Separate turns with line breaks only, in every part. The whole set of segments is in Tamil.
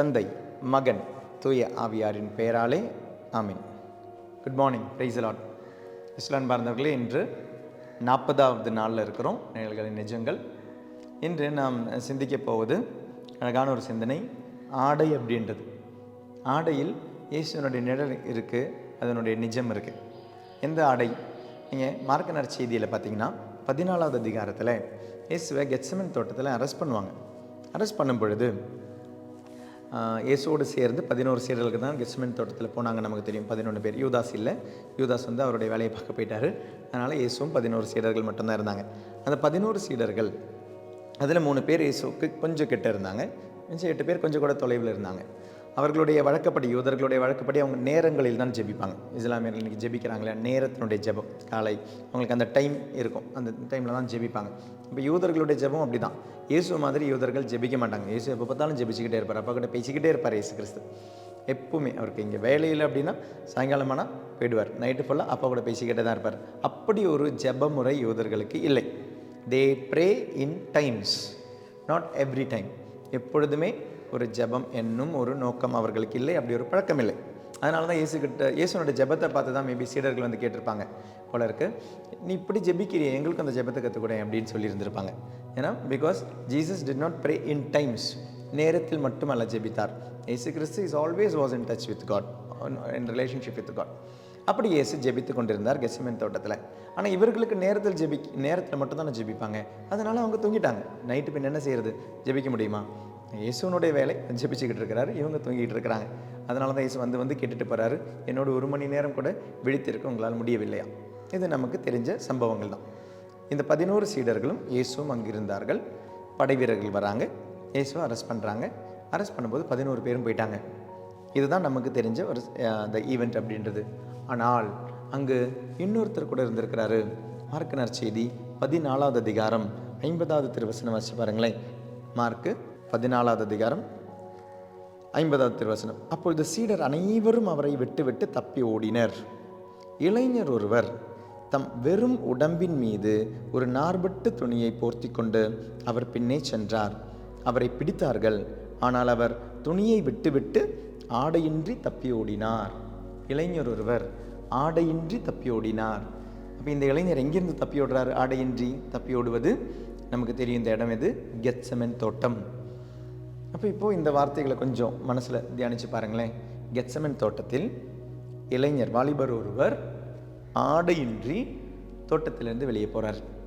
தந்தை மகன் தூய ஆவியாரின் பெயராலே ஆமீன். குட் மார்னிங் ரைசலாட் இஸ்லான் பார்ந்தவர்களே இன்று நாற்பதாவது நாளில் இருக்கிறோம். நிழல்களின் நிஜங்கள். இன்று நாம் சிந்திக்க போவது அழகான ஒரு சிந்தனை ஆடை அப்படின்றது. ஆடையில் இயேசுனுடைய நிழல் இருக்குது அதனுடைய நிஜம் இருக்குது எந்த ஆடை? நீங்கள் மார்க்கனர் செய்தியில் பார்த்தீங்கன்னா பதினாலாவது அதிகாரத்தில் இயேசுவை கெட்சமன் தோட்டத்தில் அரெஸ்ட் பண்ணுவாங்க. அரெஸ்ட் பண்ணும் பொழுது ஆஹ், இயேசுவோடு சேர்ந்து பதினோரு சீடர்களுக்கு தான் கெஸ்மென் தோட்டத்தில் போனாங்க நமக்கு தெரியும். பதினொன்று பேர். யூதாஸ் இல்லை. யூதாஸ் வந்து அவருடைய வேலையை பார்க்க போயிட்டார். அதனால் இயேசுவும் பதினோரு சீடர்கள் மட்டும்தான் இருந்தாங்க. அந்த பதினோரு சீடர்கள் அதில் மூணு பேர் இயேசுவுக்கு கொஞ்சம் கிட்ட இருந்தாங்க. மிச்சம் எட்டு பேர் கொஞ்சம் கூட தொலைவில் இருந்தாங்க. அவர்களுடைய வழக்கப்படி யூதர்களுடைய வழக்கப்படி அவங்க நேரங்களில் தான் ஜெபிப்பாங்க. இஸ்லாமியர்கள் இன்றைக்கி ஜெபிக்கிறாங்களே நேரத்தினுடைய ஜெபம் காலை. அவங்களுக்கு அந்த டைம் இருக்கும். அந்த டைமில் தான் ஜெபிப்பாங்க. இப்போ யூதர்களுடைய ஜெபம் அப்படி தான் இயேசு மாதிரி யூதர்கள் ஜெபிக்க மாட்டாங்க. இயேசு எப்போ பார்த்தாலும் ஜெபிச்சுக்கிட்டே இருப்பார். அப்பா கிட்ட பேசிக்கிட்டே இருப்பார் இயேசு கிறிஸ்து. எப்பவுமே அவருக்கு இங்கே வேலையில் அப்படின்னா சாயங்காலமானால் போயிடுவார். நைட்டு ஃபுல்லாக அப்பா கூட பேசிக்கிட்டே தான் இருப்பார். அப்படி ஒரு ஜெப முறை யூதர்களுக்கு இல்லை. They pray in times not every time எப்பொழுதுமே ஒரு ஜெபம் என்னும் ஒரு நோக்கம் அவர்களுக்கு இல்லை அப்படி ஒரு பழக்கம் இல்லை அதனால தான் இயேசுகிட்ட இயேசுனோட ஜெபத்தை பார்த்து தான் மேபி சீடர்கள் வந்து கேட்டிருப்பாங்க போல இருக்கு. நீ இப்படி ஜெபிக்கிறிய எங்களுக்கு அந்த ஜெபத்தை கற்றுக்கூட அப்படின்னு சொல்லியிருந்திருப்பாங்க ஏன்னா because Jesus did not pray in times நேரத்தில் மட்டுமல்ல ஜெபித்தார். ஏசு கிறிஸ்து is always was in touch with God in relationship with God அப்படி இயேசு ஜெபித்து கொண்டிருந்தார் கெசிமென் தோட்டத்தில். ஆனால் இவர்களுக்கு நேரத்தில் ஜெபி நேரத்தில் மட்டும்தானே ஜெபிப்பாங்க. அதனால் அவங்க தூங்கிட்டாங்க. நைட்டு பின் என்ன செய்கிறது ஜெபிக்க முடியுமா? இயேசுனுடைய வேலை ஜெபிச்சுக்கிட்டு இருக்கிறாரு. இவங்க தூங்கிட்டு இருக்கிறாங்க. அதனால தான் இயேசு வந்து வந்து கேட்டுட்டு போகிறாரு என்னோட ஒரு மணி நேரம் கூட விழித்திருக்க உங்களால் முடியவில்லையா? இது நமக்கு தெரிஞ்ச சம்பவங்கள் தான். இந்த பதினோரு சீடர்களும் இயேசுவும் அங்கிருந்தார்கள். படை வீரர்கள் வராங்க. இயேசுவை அரெஸ்ட் பண்ணுறாங்க அரெஸ்ட் பண்ணும்போது பதினோரு பேரும் போயிட்டாங்க. இதுதான் நமக்கு தெரிஞ்ச ஒரு அந்த ஈவெண்ட் அப்படின்றது. ஆனால் அங்கு இன்னொருத்தர் கூட இருந்திருக்கிறாரு. மார்க்கனர் செய்தி பதினாலாவது அதிகாரம் ஐம்பதாவது திருவசனம் வச்சு பாருங்களேன். மார்க்கு பதினாலாவது அதிகாரம் ஐம்பதாவது திருவசனம் அப்பொழுது சீடர் அனைவரும் அவரை விட்டு விட்டு தப்பி ஓடினர். இளைஞர் ஒருவர் தம் வெறும் உடம்பின் மீது ஒரு நார்பட்டு துணியை போர்த்தி கொண்டு அவர் பின்னே சென்றார். அவரை பிடித்தார்கள். ஆனால் அவர் துணியை விட்டுவிட்டு ஆடையின்றி தப்பி ஓடினார். இளைஞர் ஒருவர் ஆடையின்றி தப்பி ஓடினார். அப்போ இந்த இளைஞர் எங்கிருந்து தப்பி ஓடுறாரு? ஆடையின்றி தப்பி ஓடுவது? நமக்கு தெரியும் இந்த இடம் எது? கெட்சமென் தோட்டம். அப்போ இப்போது இந்த வார்த்தைகளை கொஞ்சம் மனசில் தியானித்து பாருங்களேன். கெட்சமன் தோட்டத்தில் இளைஞர் வாலிபர் ஒருவர் ஆடையின்றி தோட்டத்திலிருந்து வெளியே போகிறார்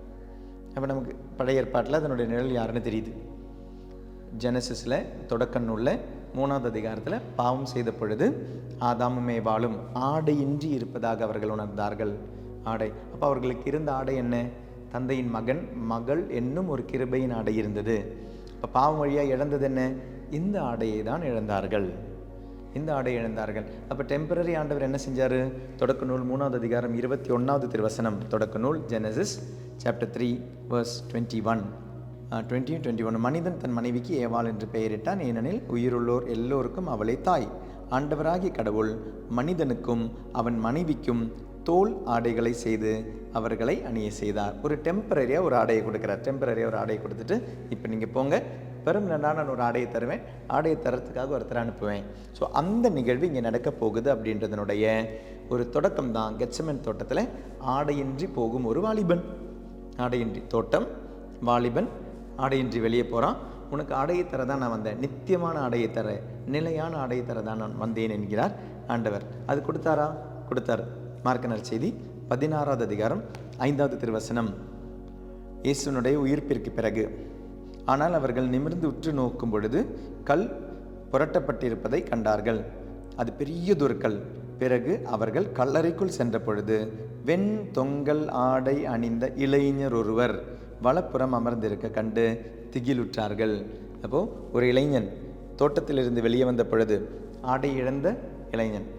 அப்போ நமக்கு பழைய ஏற்பாட்டில் அதனுடைய நிழல் யாருன்னு தெரியுது. ஜெனசிஸில் தொடக்க நூலில் மூணாவது அதிகாரத்தில் பாவம் செய்த பொழுது ஆதாமுமே வாழும். ஆடையின்றி இருப்பதாக அவர்கள் உணர்ந்தார்கள். ஆடை. அப்போ அவர்களுக்கு இருந்த ஆடை என்ன? தந்தையின் மகன் மகள் என்னும் ஒரு கிருபையின் ஆடை இருந்தது. இப்போ பாவம் வழியாக இழந்தது என்ன? இந்த ஆடையை தான் இழந்தார்கள். இந்த ஆடை இழந்தார்கள். அப்போ டெம்பரரி ஆண்டவர் என்ன செஞ்சார்? தொடக்க நூல் மூணாவது அதிகாரம் இருபத்தி ஒன்றாவது திருவசனம். தொடக்க நூல் Genesis chapter three verse twenty one twenty twenty one மனிதன் தன் மனைவிக்கு ஏவாள் என்று பெயரிட்டான். ஏனெனில் உயிருள்ளோர் எல்லோருக்கும் அவளை தாய். ஆண்டவராகிய கடவுள் மனிதனுக்கும் அவன் மனைவிக்கும் தோல் ஆடைகளை செய்து அவர்களை அணிய செய்தார். ஒரு டெம்பரரியாக ஒரு ஆடையை கொடுக்குறார். டெம்பரரியாக ஒரு ஆடையை கொடுத்துட்டு இப்போ நீங்கள் போங்க பெரும் நான் ஒரு ஆடையை தருவேன் ஆடையை தரத்துக்காக ஒருத்தரை அனுப்புவேன். ஸோ அந்த நிகழ்வு இங்கே நடக்க போகுது அப்படின்றதனுடைய ஒரு தொடக்கம் தான். கெச்சமன் தோட்டத்தில் ஆடையின்றி போகும் ஒரு வாலிபன். ஆடையின்றி தோட்டம் வாலிபன் ஆடையின்றி வெளியே போகிறான் உனக்கு ஆடையை தர தான் நான் வந்தேன். நித்தியமான ஆடையை தர நிலையான ஆடையை தர தான் நான் வந்தேன் என்கிறார் ஆண்டவர். அது கொடுத்தாரா? கொடுத்தார். மார்க்கனர் செய்தி பதினாறாவது அதிகாரம் ஐந்தாவது திருவசனம். இயேசுனுடைய உயிர்ப்பிற்கு பிறகு ஆனால் அவர்கள் நிமிர்ந்து உற்று நோக்கும் பொழுது கல் புரட்டப்பட்டிருப்பதை கண்டார்கள். அது பெரியதொரு கல். பிறகு அவர்கள் கல்லறைக்குள் சென்ற பொழுது வெண் தொங்கல் ஆடை அணிந்த இளைஞர் ஒருவர் வலப்புறம் அமர்ந்திருக்க கண்டு திகிலுற்றார்கள். அப்போ ஒரு இளைஞன் தோட்டத்திலிருந்து வெளியே வந்த பொழுது ஆடை இழந்த இளைஞன்.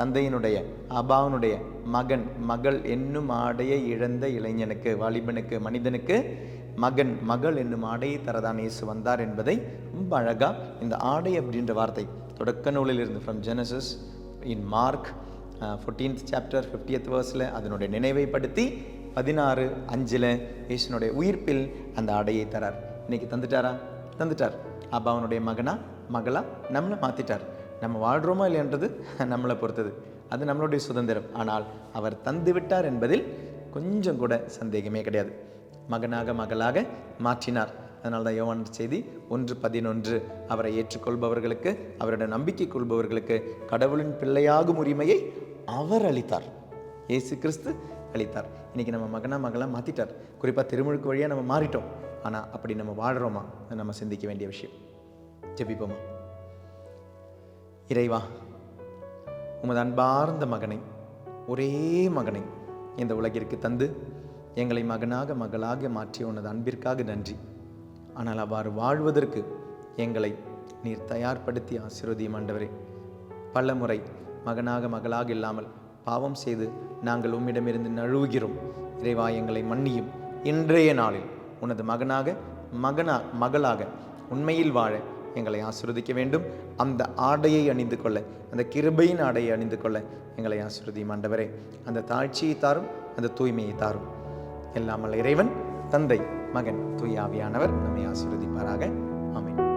தந்தையினுடைய அபாவனுடைய மகன் மகள் என்னும் ஆடையை இழந்த இளைஞனுக்கு வாலிபனுக்கு மனிதனுக்கு மகன் மகள் என்னும் ஆடையை தரதான் இயேசு வந்தார் என்பதை ரொம்ப அழகாக இந்த ஆடை அப்படின்ற வார்த்தை தொடக்க நூலில் இருந்து from Genesis in Mark fourteenth chapter fiftieth வேர்ஸில் அதனுடைய நினைவைப்படுத்தி பதினாறு அஞ்சில் இயேசுனுடைய உயிர்ப்பில் அந்த ஆடையை தரார். இன்னைக்கு தந்துட்டாரா? தந்துட்டார். அப்பாவனுடைய மகனா? மகளா? நம்மளை மாற்றிட்டார் நம்ம வாழ்கிறோமா இல்லைன்றது நம்மளை பொறுத்தது. அது நம்மளுடைய சுதந்திரம். ஆனால் அவர் தந்து விட்டார் என்பதில் கொஞ்சம் கூட சந்தேகமே கிடையாது. மகனாக மகளாக மாற்றினார். அதனால் தான் யோவான் செய்தி ஒன்று பதினொன்று. அவரை ஏற்றுக்கொள்பவர்களுக்கு அவரோட நம்பிக்கை கொள்பவர்களுக்கு கடவுளின் பிள்ளையாகும் உரிமையை அவர் அளித்தார். இயேசு கிறிஸ்து அளித்தார். இன்றைக்கி நம்ம மகனாக மகளாக மாற்றிட்டார் குறிப்பாக திருமுழுக்கு வழியாக நம்ம மாறிட்டோம். ஆனால் அப்படி நம்ம வாழ்கிறோமா நம்ம சிந்திக்க வேண்டிய விஷயம். ஜெபிப்போமா? இறைவா உமது அன்பார்ந்த மகனை ஒரே மகனை இந்த உலகிற்கு தந்து எங்களை மகனாக மகளாக மாற்றிய உனது அன்பிற்காக நன்றி. ஆனால் அவ்வாறு வாழ்வதற்கு எங்களை நீர் தயார்படுத்தி ஆசிரோதியம் ஆண்டவரே. பல முறை மகனாக மகளாக இல்லாமல் பாவம் செய்து நாங்கள் உம்மிடமிருந்து நழுவுகிறோம். இறைவா எங்களை மன்னியும். இன்றைய நாளில் உனது மகனாக மகனா மகளாக உண்மையில் வாழ எங்களை ஆசிரதிக்க வேண்டும். அந்த ஆடையை அணிந்து கொள்ள அந்த கிருபையின் ஆடையை அணிந்து கொள்ள எங்களை ஆசிரதி ஆண்டவரே. அந்த தாழ்ச்சியை தாரும் அந்த தூய்மையை தாரும். எல்லாமல் இறைவன் தந்தை மகன் தூய் ஆவியானவர் நம்மை ஆசீர்வதிப்பாராக. ஆமென்.